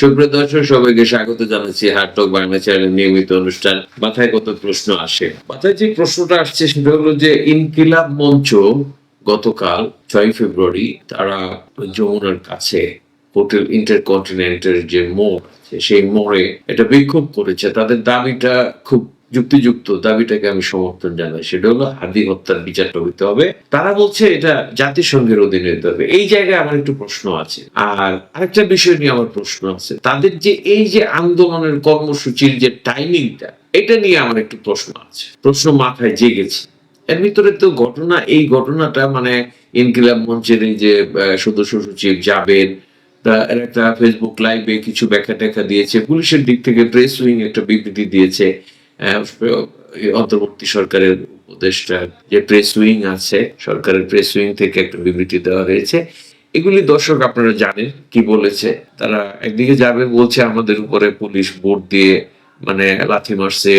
সুপ্রিয় দর্শক, সবাইকে স্বাগত জানাচ্ছি হাটক বাংলা চ্যানেলের নিয়মিত অনুষ্ঠান। মাথায় কত প্রশ্ন আসে? মাথায় যে প্রশ্নটা আসছে সেটা হলো যে, ইনকিলাব মঞ্চ গতকাল ছয় ফেব্রুয়ারি তারা যমুনার কাছে হোটেল ইন্টারকন্টিনেন্টের যে মোড় সেই মোড়ে এটা বিক্ষোভ করেছে। তাদের দাবিটা খুব যুক্তিযুক্ত দাবিটাকে আমি সমর্থন জানাই, সেটা হলো হাদি হত্যার বিচারটা হইতে হবে। তারা বলছে এটা জাতিসংঘের অধীনে হতে হবে। এই জায়গায় আমার একটু প্রশ্ন আছে। আর আরেকটা বিষয় নিয়ে আমার প্রশ্ন আছে। তাদের যে এই যে আন্দোলনের কর্মসূচির যে টাইমিংটা এটা নিয়ে আমার একটু প্রশ্ন আছে। প্রশ্ন মাথায় জেগেছে। এর ভিতরে তো ঘটনা, এই ঘটনাটা মানে ইনকিলাব মঞ্চের এই যে সদস্য সচিব যাবেন একটা ফেসবুক লাইভে কিছু ব্যাখ্যা টেখা দিয়েছে। পুলিশের দিক থেকে প্রেস উইং একটা বিবৃতি দিয়েছে। অন্তর্বর্তী সরকারের উপদেষ্টা যে প্রেস উইং আছে, সরকারের প্রেস উইং থেকে একটা বিবৃতি দেওয়া হয়েছে। এগুলি দর্শক আপনারা জানেন কি বলেছে। তারা একদিকে যাবে বলছে আমাদের উপরে পুলিশ ভোট দিয়ে মানে লাথি মারছে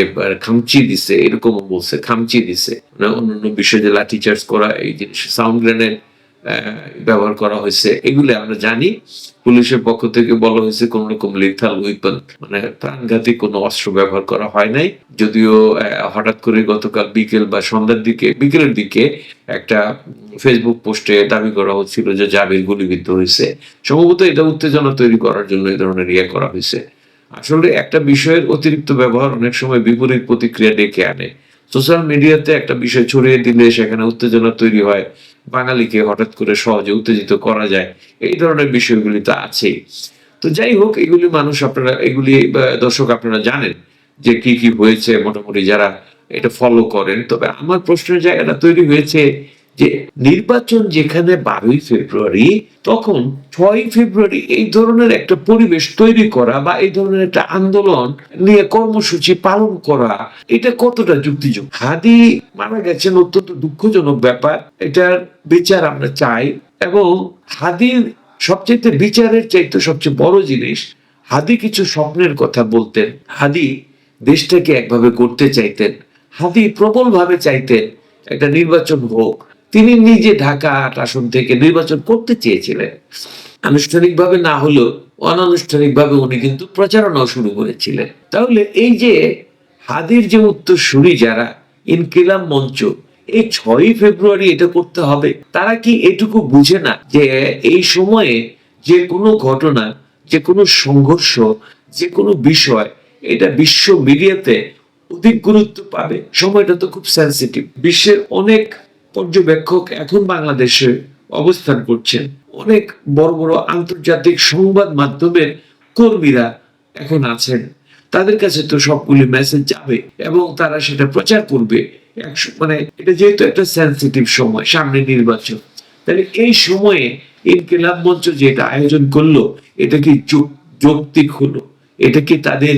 খামচি দিছে, এরকমও বলছে, খামচি দিছে। মানে অন্যান্য বিষয়ে যে লাঠি চার্জ করা, এই জিনিস সাউন্ড গ্রেনেড ব্যবহার করা হয়েছে। এগুলি আমরা জানি। পুলিশের পক্ষ থেকে বলা হয়েছে কোন রকম লিথাল উইপন মানে প্রাণঘাতী কোনো অস্ত্র ব্যবহার করা হয় নাই। যদিও হঠাৎ করে গতকাল বিকেল বা সন্ধ্যার দিকে, বিকেলের দিকে একটা ফেসবুক পোস্টে দাবি করা হচ্ছিল যে জাবির গুলিবিদ্ধ হয়েছে। সম্ভবত এটা উত্তেজনা তৈরি করার জন্য এই ধরনের ইয়ে করা হয়েছে। আসলে একটা বিষয়ের অতিরিক্ত ব্যবহার অনেক সময় বিপরীত প্রতিক্রিয়া ডেকে আনে। সোশ্যাল মিডিয়াতে একটা বিষয় ছড়িয়ে দিলে সেখানে উত্তেজনা তৈরি হয়। বাঙালিকে হঠাৎ করে সহজে উত্তেজিত করা যায়, এই ধরনের বিষয়গুলি তো আছেই। তো যাই হোক, এগুলি মানুষ আপনারা, এগুলি দর্শক আপনারা জানেন যে কি কি হয়েছে। মোটামুটি যারা এটা ফলো করেন, তবে আমার প্রশ্নের জায়গাটা তৈরি হয়েছে যে নির্বাচন যেখানে বারোই ফেব্রুয়ারি, তখন ছয় ফেব্রুয়ারি এই ধরনের একটা পরিবেশ তৈরি করা বা এই ধরনের একটা আন্দোলন নিয়ে কর্মসূচি পালন করা, এটা কতটা যুক্তিযুক্ত? হাদি মারা গেছেন অত্যন্ত দুঃখজনক ব্যাপার, এটার বিচার আমরা চাই এবং হাদির সবচেয়ে বিচারের চাইতে সবচেয়ে বড় জিনিস, হাদি কিছু স্বপ্নের কথা বলতেন। হাদি দেশটাকে একভাবে করতে চাইতেন, হাদি প্রবলভাবে চাইতেন একটা নির্বাচন হোক। তিনি নিজে ঢাকা আট আসন থেকে নির্বাচন করতে চেয়েছিলেন। আনুষ্ঠানিকভাবে না হলেও অনানুষ্ঠানিকভাবে উনি কিন্তু প্রচারণাও শুরু করেছিলেন। তাহলে এই যে হাদির যে উত্তরসূরি যারা ইনকিলাম মঞ্চ, এই ছয়ই ফেব্রুয়ারি এটা করতে হবে, তারা কি এটুকু বুঝে না যে এই সময়ে যে কোনো ঘটনা, যে কোনো সংঘর্ষ, যে কোনো বিষয়, এটা বিশ্ব মিডিয়াতে অধিক গুরুত্ব পাবে? সময়টা তো খুব সেন্সিটিভ বিশ্বের অনেক পর্যবেক্ষক এখন বাংলাদেশে অবস্থান করছেন। অনেক বড় বড় আন্তর্জাতিক সংবাদ মাধ্যমের কর্মীরা এখন আছেন। তাদের কাছে তো সবগুলি মেসেজ যাবে এবং তারা সেটা প্রচার করবে। মানে এটা যেহেতু একটা সেন্সিটিভ সময়, সামনে নির্বাচন। তাহলে এই সময়ে ইনকিলাব মঞ্চ যেটা আয়োজন করল, এটা কি যৌক্তিক হলো? এটা কি তাদের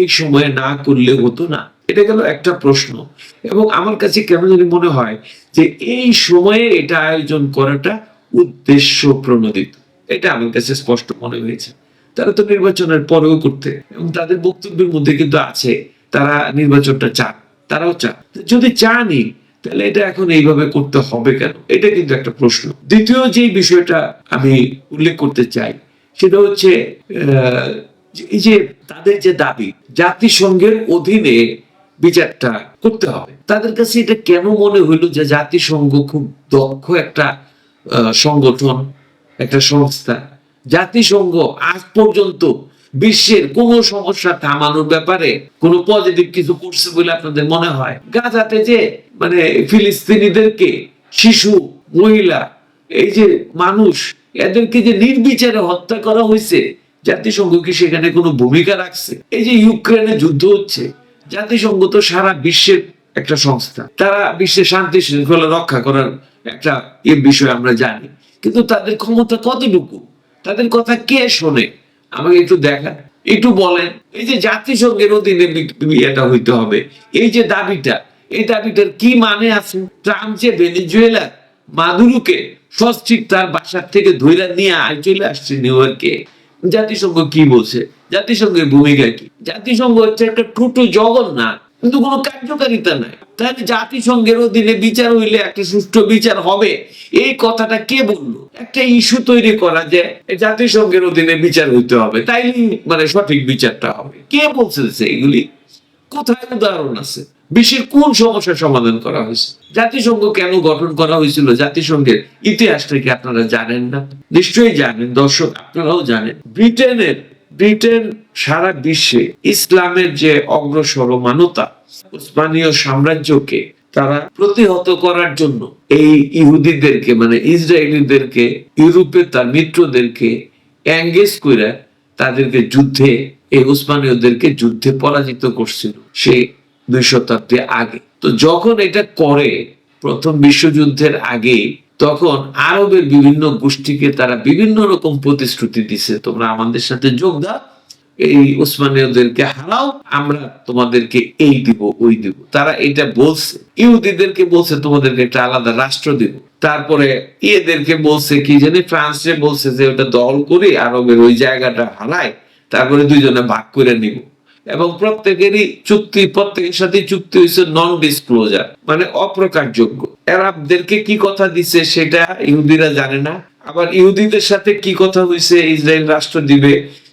এই সময়ে না করলে হতো না? এটা গেল একটা প্রশ্ন। এবং আমার কাছে কেন জানি মনে হয় যে এই সময়ে এটা আয়োজন করাটা উদ্দেশ্য প্রণোদিত। এটা আমার কাছে স্পষ্ট মনে হয়েছে। তারা তো নির্বাচনের পরেও করতে। এবং তাদের বক্তব্যের মধ্যে কিন্তু আছে, তারা নির্বাচনটা চান, তারাও চান। যদি চানই, তাহলে এটা এখন এইভাবে করতে হবে কেন? এটা কিন্তু একটা প্রশ্ন। দ্বিতীয় যে বিষয়টা আমি উল্লেখ করতে চাই, সেটা হচ্ছে এই যে তাদের যে দাবি, জাতিসংঘের অধীনে বিচারটা করতে হবে। তাদের কাছে এটা কেন মনে হইল যে জাতিসংঘ খুব দক্ষ একটা সংগঠন, একটা সংস্থা? জাতিসংঘ আজ পর্যন্ত বিশ্বের কোন সমস্যা থামানোর ব্যাপারে কোন পজিটিভ কিছু করছে বলে আপনাদের মনে হয়? গাজাতে যে মানে ফিলিস্তিনিদেরকে, শিশু, মহিলা, এই যে মানুষ, এদেরকে যে নির্বিচারে হত্যা করা হয়েছে, জাতিসংঘ কি সেখানে কোনো ভূমিকা রাখছে? এই যে ইউক্রেনে যুদ্ধ হচ্ছে জাতিসংঘ তো সারা বিশ্বের একটা সংস্থা। তারা বিশ্বের শান্তি শৃঙ্খলা রক্ষা করার একটা এ বিষয় আমরা জানি। কিন্তু তাদের ক্ষমতা কতটুকু? তাদের কথা কে শোনে? আমাকে একটু দেখা একটু বলেন। এই যে জাতিসংঘের অধীনে এটা হইতে হবে। এই যে দাবিটা, এই দাবিটার কি মানে আছে? ট্রাম্প যে ভেনিজুয়েলা মাদুরুকে সস্ত্রিক তার বাসার থেকে ধৈরা নিয়ে আয় চলে আসছে নিউ ইয়র্কে। জাতিসংঘ কি বলছে? জাতিসংঘের ভূমিকা কি? জাতিসংঘ হচ্ছে একটা টোটো জগন্নাথ, কিন্তু কোনো কার্যকারিতা নাই। তাহলে জাতিসংঘের অধীনে বিচার হইলে একটা সুষ্ঠু বিচার হবে? এই কথাটা কে বলল? একটা ইস্যু তৈরি করা যে জাতিসংঘের অধীনে বিচার হইতে হবে তাইলে মানে সঠিক বিচারটা হবে। কে বলছে এগুলি কোথায় উদাহরণ আছে? বিশ্বের কোন সমস্যার সমাধান করা হয়েছে? জাতিসংঘ কেন গঠন করা হয়েছিল? জাতিসংঘের ইতিহাসটা কি আপনারা জানেন না? নিশ্চয়ই জানেন, দর্শক আপনারাও জানেন। ব্রিটেনের, ব্রিটেন সারা বিশ্বে ইসলামের যে অগ্রসরমানতা উসমানীয় সাম্রাজ্যকে তারা প্রতিহত করার জন্য এই ইহুদিদেরকে মানে ইসরায়েলিদেরকে ইউরোপে তার মিত্রদেরকে এঙ্গেজ করে তাদেরকে যুদ্ধে, এই উসমানীয়দেরকে যুদ্ধে পরাজিত করছিল। সেই দুই শতাব্দী আগে। তো যখন এটা করে প্রথম বিশ্বযুদ্ধের আগে, তখন আরবের বিভিন্ন গোষ্ঠীকে তারা বিভিন্ন রকম প্রতিশ্রুতি দিছে, তোমরা আমাদের সাথে যোগ দাও, এই উসমানীয়দেরকে হারাও, আমরা তোমাদেরকে এই দিব, ওই দিব। তারা এটা বলছে। ইহুদিদেরকে বলছে, তোমাদেরকে একটা আলাদা রাষ্ট্র দিব। তারপরে ইয়েদেরকে বলছে, কি জানি, ফ্রান্সে বলছে যে, ওটা দল করি, আরবের ওই জায়গাটা হারাই, তারপরে দুইজনে ভাগ করে নিব। এবং প্রত্যেকেরই চুক্তি, প্রত্যেকের সাথে চুক্তি হয়েছে নন ডিসক্লোজার মানে অপ্রকাশযোগ্য আরবদেরকে কি কথা দিছে সেটা ইহুদিরা জানে না। আবার ইহুদিদের সাথে কি কথা হয়েছে ইসরায়েল রাষ্ট্র দিবে,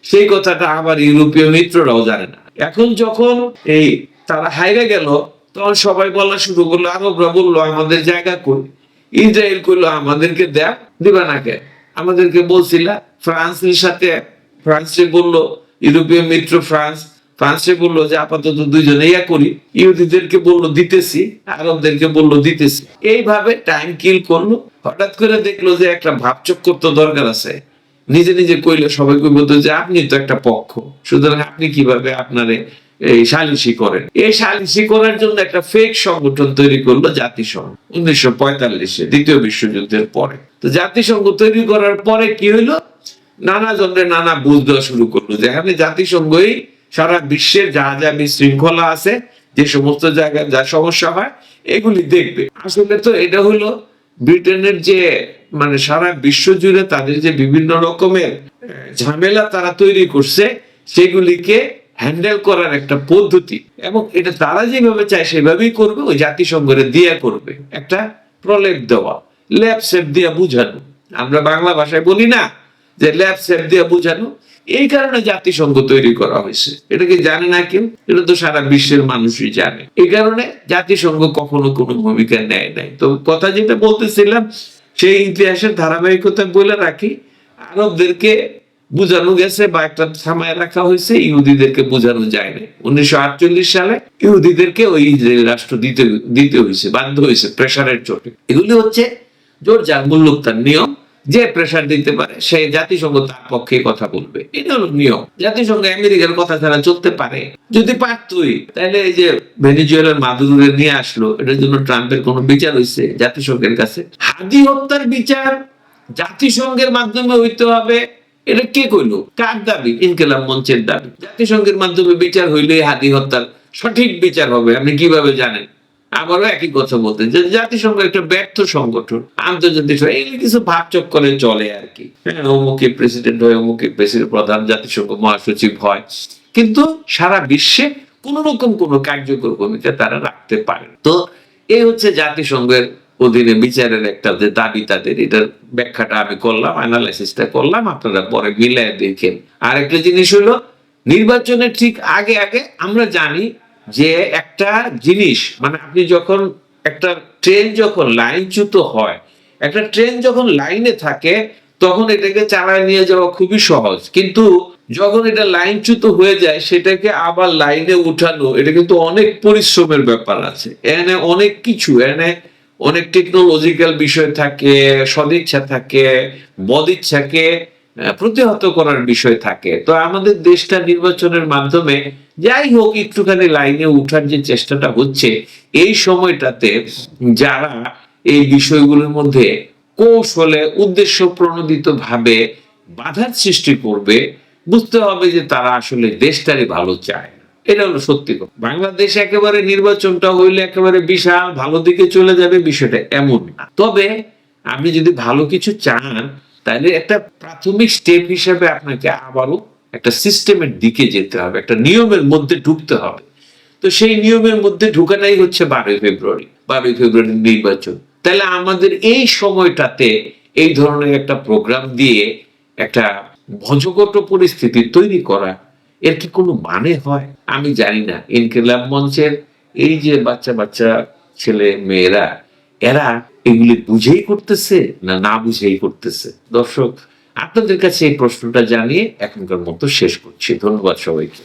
সেই কথাটা আবার ইউরোপীয় মিত্ররাও জানে না। এখন যখন এই তারা হাইরে গেল, তখন সবাই বলা শুরু করল, আরবরা বলল, আমাদের জায়গা কই? ইসরায়েল করল আমাদেরকে দেখ দিবা না কে? আমাদেরকে বলছিলা, ফ্রান্সের সাথে ফ্রান্সে বলল, ইউরোপীয় মিত্র ফ্রান্স ফ্রান্সে বলল যে আপাতত দুইজনে ইয়া করি। ইহুদিদেরকে বলল, দিতেছি, আরবদেরকে বলল, দিতেছি। এইভাবে টাইম কিল করল। হঠাৎ করে দেখল যে একটা ভাবচক্কর তো দরকার আছে। নিজে নিজে কইলে, সবাই কইব তো যে আপনি তো একটা পক্ষ, সুতরাং আপনি কীভাবে আপনারে এই সালিসি করেন? এই সালিসি করার জন্য একটা ফেক সংগঠন তৈরি করল জাতিসংঘ, উনিশশো পঁয়তাল্লিশে, দ্বিতীয় বিশ্বযুদ্ধের পরে। তো জাতিসংঘ তৈরি করার পরে কি হইল? নানা জনের নানা বুঝ দেওয়া শুরু করল যে যেখানে জাতিসংঘই সারা বিশ্বের যা যা বিশৃঙ্খলা আছে, যে সমস্ত জায়গায় যা সমস্যা হয়, এগুলি দেখবে। আসলে তো এটা হলো ব্রিটেনের যে মানে সারা বিশ্ব জুড়ে তাদের যে বিভিন্ন রকমের ঝামেলা তারা তৈরি করছে, সেগুলিকে হ্যান্ডেল করার একটা পদ্ধতি। এবং এটা তারা যেভাবে চায় সেভাবেই করবে, ওই জাতিসংঘের দিয়া করবে। একটা প্রলেপ দেওয়া, ল্যাব সেপ দিয়া বুঝানো। আমরা বাংলা ভাষায় বলি না যে ল্যাব সেপ দিয়ে বোঝানো এই কারণে জাতিসংঘ তৈরি করা হয়েছে। এটা কি জানে না কেউ? এটা তো সারা বিশ্বের মানুষই জানে। এই কারণে জাতিসংঘ কখনো কোনো ভূমিকা নেয় নাই। তো কথা যেটা বলতেছিলাম, সেই ইতিহাসের ধারাবাহিকতা বলে রাখি, আরবদেরকে বোঝানো গেছে বা একটা থামায় রাখা হয়েছে, ইহুদিদেরকে বোঝানো যায় না উনিশশো আটচল্লিশ সালে ইহুদিদেরকে ওই ইসরায়েল রাষ্ট্র দিতে দিতে হয়েছে, বাধ্য হয়েছে, প্রেশারের চোটে। এগুলি হচ্ছে জোর যার মূল্যক তার নিয়ম। যে প্রেশার দিতে পারে, সে জাতিসংঘ তার পক্ষে কথা বলবে। এটা হলো নিয়ম। জাতিসংঘ আমেরিকার কথা ছাড়া চলতে পারে। যদি পারতই তাহলে এই যে ভেনিজুয়েলার মাদুরে নিয়ে আসলো, এটার জন্য ট্রাম্পের কোনো বিচার হয়েছে জাতিসংঘের কাছে? হাদি হত্যার বিচার জাতিসংঘের মাধ্যমে হইতে হবে, এটা কে কইলো? কার দাবি? ইনকেলাম মঞ্চের দাবি। জাতিসংঘের মাধ্যমে বিচার হইলে হাদি হত্যার সঠিক বিচার হবে, আপনি কীভাবে জানেন? আবারও একই কথা বলতে, যে জাতিসংঘ একটা ব্যর্থ সংগঠন, আন্তর্জাতিক এগুলি কিছু ভাব চক্করে চলে আর কি। হ্যাঁ অমুকে প্রেসিডেন্ট হয় অমুকে প্রেসিডেন্ট প্রধান জাতিসংঘ, মহাসচিব হয়, কিন্তু সারা বিশ্বে কোন রকম কোনো কার্যকর ভূমিকা তারা রাখতে পারে তো এই হচ্ছে জাতিসংঘের অধীনে বিচারের একটা যে দাবি তাদের, এটার ব্যাখ্যাটা আমি করলাম অ্যানালাইসিসটা করলাম, আপনারা পরে মিলাই দেখেন। আর একটা জিনিস হলো, নির্বাচনের ঠিক আগে আগে আমরা জানি যে একটা জিনিস মানে আপনি যখন একটা ট্রেন যখন লাইনচ্যুত হয়, একটা ট্রেন যখন লাইনে থাকে, তখন এটাকে চালায় নিয়ে যাওয়া খুবই সহজ। কিন্তু যখন এটা লাইনচ্যুত হয়ে যায়, সেটাকে আবার লাইনে উঠানো, এটা কিন্তু অনেক পরিশ্রমের ব্যাপার আছে। এনে অনেক কিছু, এনে অনেক টেকনোলজিক্যাল বিষয় থাকে, সদিচ্ছা থাকে বদিচ্ছাকে প্রতিহত করার বিষয় থাকে। তো আমাদের দেশটা নির্বাচনের মাধ্যমে যাই হোক একটুখানি লাইনে উঠার যে চেষ্টাটা হচ্ছে, এই সময়টাতে যারা এই বিষয়গুলোর মধ্যে কৌশলে উদ্দেশ্য প্রণোদিত ভাবে বাধার সৃষ্টি করবে, বুঝতে হবে যে তারা আসলে দেশটারই ভালো চায় এটা হলো সত্যি কথা। বাংলাদেশ একেবারে নির্বাচনটা হইলে একেবারে বিশাল ভালো দিকে চলে যাবে বিষয়টা এমন না। তবে আপনি যদি ভালো কিছু চান তাহলে একটা প্রাথমিক স্টেপ হিসেবে আপনাকে আবারও একটা সিস্টেমের দিকে যেতে হবে, একটা নিয়মের মধ্যে ঢুকতে হবে। তো সেই নিয়মের মধ্যে ঢুকাটাই হচ্ছে বারোই ফেব্রুয়ারি, বারোই ফেব্রুয়ারির নির্বাচন। তাহলে আমাদের এই সময়টাতে এই ধরনের একটা প্রোগ্রাম দিয়ে একটা ভজগট পরিস্থিতি তৈরি করা, এর কি কোনো মানে হয়? আমি জানি না। ইনকিলাব মঞ্চের এই যে বাচ্চা বাচ্চা ছেলে মেয়েরা এরা এগুলি বুঝেই করতেছে না না বুঝেই করতেছে? দর্শক, আপনাদের কাছে এই প্রশ্নটা জানিয়ে এখনকার মতো শেষ করছি। ধন্যবাদ সবাইকে।